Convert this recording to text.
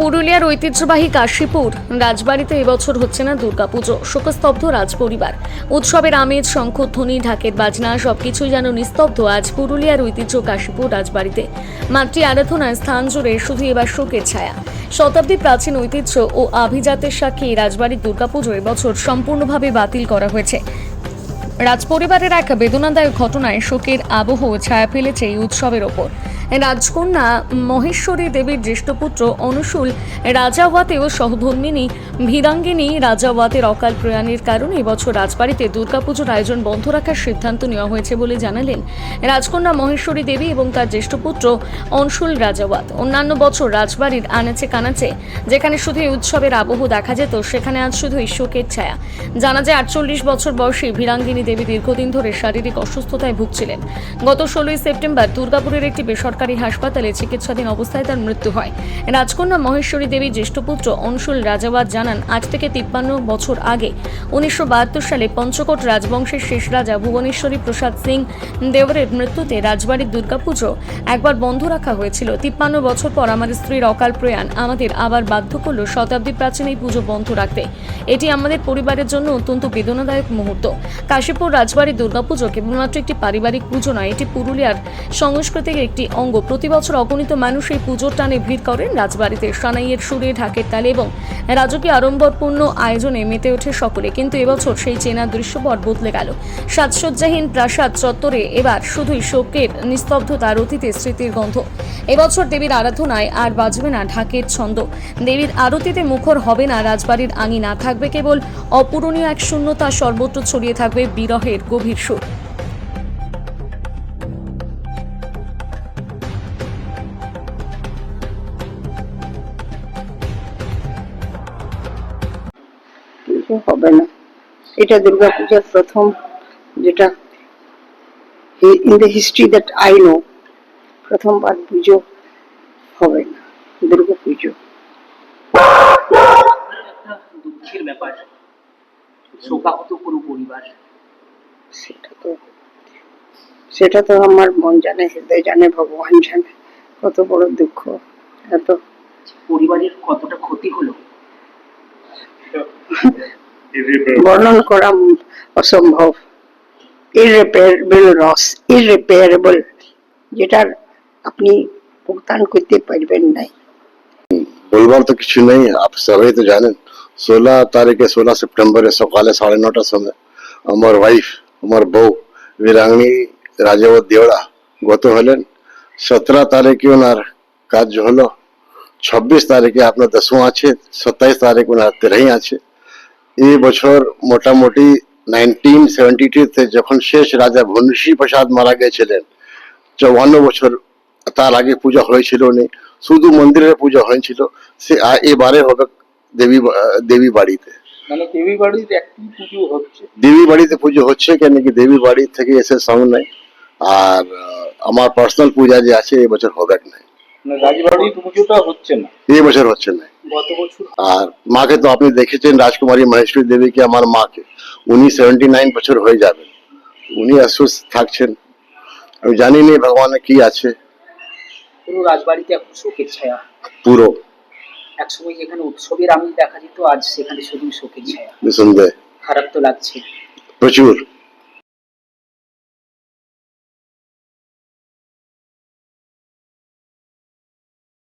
পুরুলিয়ার ঐতিহ্যবাহী কাশীপুর। রাজবাড়িতে এবছর হচ্ছে না দুর্গাপুজো। শোকস্তব্ধ রাজপরিবার। উৎসবের আমেজ, শঙ্খধ্বনি, ঢাকের বাজনা, সবকিছুই যেন নিস্তব্ধ আজ পুরুলিয়ার ঐতিহ্য কাশীপুর রাজবাড়িতে। মাতৃ আরাধনায় স্থান জুড়ে শুধু এবার শোকের ছায়া। শতাব্দী প্রাচীন ঐতিহ্য ও আভিজাতের সাক্ষী রাজবাড়ির দুর্গাপুজো এবছর সম্পূর্ণভাবে বাতিল করা হয়েছে। রাজপরিবারের এক বেদনাদায়ক ঘটনায় শোকের আবহ ছায়া ফেলেছে এই উৎসবের ওপর। রাজকন্যা মহেশ্বরী দেবীর জ্যেষ্ঠ পুত্র অনুসুল রাজাওয়াতে ও সহধর্মিনী ভিরাঙ্গিনী রাজাওয়াতের অকাল প্রয়াণের কারণে এবছর রাজবাড়িতে দুর্গাপুজোর আয়োজন বন্ধ রাখার সিদ্ধান্ত নেওয়া হয়েছে বলে জানালেন রাজকন্যা মহেশ্বরী দেবী এবং তার জ্যেষ্ঠ পুত্র অনশুল রাজাওয়াত। অন্যান্য বছর রাজবাড়ির আনাচে কানাচে, যেখানে শুধু এই উৎসবের আবহ দেখা যেত, সেখানে আজ শুধু শোকের ছায়া। জানা যায়, আটচল্লিশ বছর বয়সী ভিরাঙ্গিনী দেবী দীর্ঘদিন ধরে শারীরিক অসুস্থতায় ভুগছিলেন। গত ষোলোই সেপ্টেম্বর দুর্গাপুরের একটি বেসরকারি হাসপাতালে চিকিৎসাধীন অবস্থায় তার মৃত্যু হয়। রাজকন্যা মহেশ্বরী দেবী জ্যেষ্ঠ পুত্র অনশুল রাজাবাদ জানান, আজ থেকে তিপ্পান্ন বছর আগে উনিশশো বাহাত্তর সালে পঞ্চকোট রাজবংশের শেষ রাজা ভুবনেশ্বরী প্রসাদ সিং দেওরের মৃত্যুতে রাজবাড়ির দুর্গাপুজো একবার বন্ধ রাখা হয়েছিল। তিপ্পান্ন বছর পর আমার স্ত্রীর অকাল প্রয়াণ আমাদের আবার বাধ্য করল শতাব্দী প্রাচীন এই পুজো বন্ধ রাখতে। এটি আমাদের পরিবারের জন্য অত্যন্ত বেদনাদায়ক মুহূর্ত। কাশীপুর রাজবাড়ির দুর্গাপুজো কেবলমাত্র একটি পারিবারিক পুজো নয়, এটি পুরুলিয়ার সংস্কৃতির একটি অঙ্গ। প্রতি বছর অগণিত মানুষ এই পুজোর টানে ভিড় করেন। রাজবাড়িতে সানাইয়ের সুরে, ঢাকের তালে এবং রাজকীয় আড়ম্বরপূর্ণ আয়োজনে মেতে ওঠে সকলে। কিন্তু এবছর সেই চেনা দৃশ্যপট বদলে গেল। সাজসজ্জাহীন প্রাসাদ চত্বরে এবার শুধুই শোকের নিস্তব্ধতার অতীতে স্মৃতির গন্ধ। এবছর দেবীর আরাধনায় আর বাজবে না ঢাকের ছন্দ। দেবীর আরতিতে মুখর হবে না রাজবাড়ির আঙিনা। থাকবে কেবল অপূরণীয় এক শূন্যতা, সর্বত্র ছড়িয়ে থাকবে বিরহের গভীর সুর। পুজো হবে না। এটা দুর্গাপূজার প্রথম যেটা in the history that I know প্রথমবার পুজো হবে না দুর্গা পুজো দুঃখের ব্যাপার শোকাহত পুরো পরিবার। সেটা তো সেটা তো আমার মন জানে হৃদয় জানে ভগবান জানে কত বড় দুঃখ এত। পরিবারের কতটা ক্ষতি হলো? বর্ণন করা অসম্ভব। ইররিপেয়ারেবল লস ইররিপেয়ারেবল যেটার আপনি ভুগতান করতে পারবেন নাই। বলবার তো কিছু নেই আপ সবাই তো জানেন ষোলো তারিখে ষোলো সেপ্টেম্বরে সকালে সাড়ে নটার সময় আমার ওয়াইফ আমার বউ বীরাঙ্গী রাজাবত দেওড়া গত হলেন। সতেরো তারিখে ওনার কাজ হলো ছাব্বিশ তারিখে আপনার দশমা আছে সাতাইশ তারিখ ওনার তেরোই আছে। এই বছর মোটামুটি নাইনটিন সেভেন্টি টুতে যখন শেষ রাজা ভনসী প্রসাদ মারা গেছিলেন চৌয়ান্ন বছর তার আগে পূজা হয়েছিল নি শুধু মন্দিরের পূজা হয়েছিল সে এবারে হবে দেবী দেবী বাড়িতে। মানে দেবী বাড়িতে পুজো হচ্ছে। কেন কি দেবী বাড়ি থেকে এসে সঙ্গ নাই আর আমার পার্সোনাল পূজা যে আছে এই বছর হবে না। পুজোটা হচ্ছে না। এই বছর হচ্ছে না। আর মাকে তো আপনি দেখেছেন রাজকুমারী মহেশ্বরী দেবীকে আমার মাকে। উনি সেভেন্টি নাইন বছর হয়ে যাবেন। উনি অসুস্থ থাকছেন। আমি জানি নি ভগবানের কি আছে। পুরো রাজবাড়িতে এখন শোকের ছায়া। পুরো। একসময় যেখানে উৎসবের আমি দেখা যেত আজ সেখানে শুধু শোকের ছায়া। নিঃসন্দেহে। খারাপ তো লাগছে। প্রচুর।